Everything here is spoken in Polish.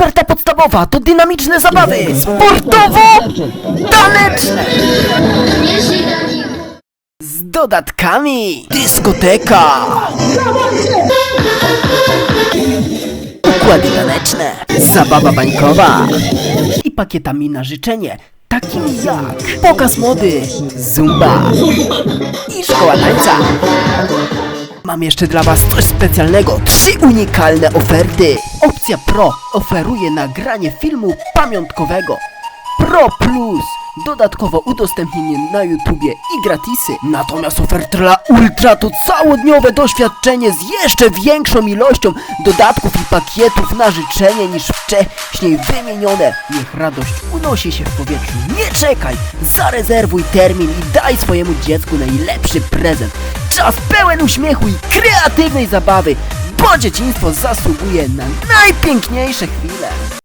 podstawowa to dynamiczne zabawy, sportowo-taneczne. Z dodatkami dyskoteka. Układy taneczne, zabawa bańkowa i pakietami na życzenie, takimi jak pokaz mody, zumba i szkoła tańca. Mam jeszcze dla Was coś specjalnego. Trzy unikalne oferty. Opcja Pro oferuje nagranie filmu pamiątkowego. Pro Plus dodatkowo udostępnienie na YouTubie i gratisy. Natomiast oferta dla Ultra to całodniowe doświadczenie z jeszcze większą ilością dodatków i pakietów na życzenie niż wcześniej wymienione. Niech radość unosi się w powietrzu. Nie czekaj! Zarezerwuj termin i daj swojemu dziecku najlepszy prezent. Czas pełen uśmiechu i kreatywnej zabawy, bo dzieciństwo zasługuje na najpiękniejsze chwile.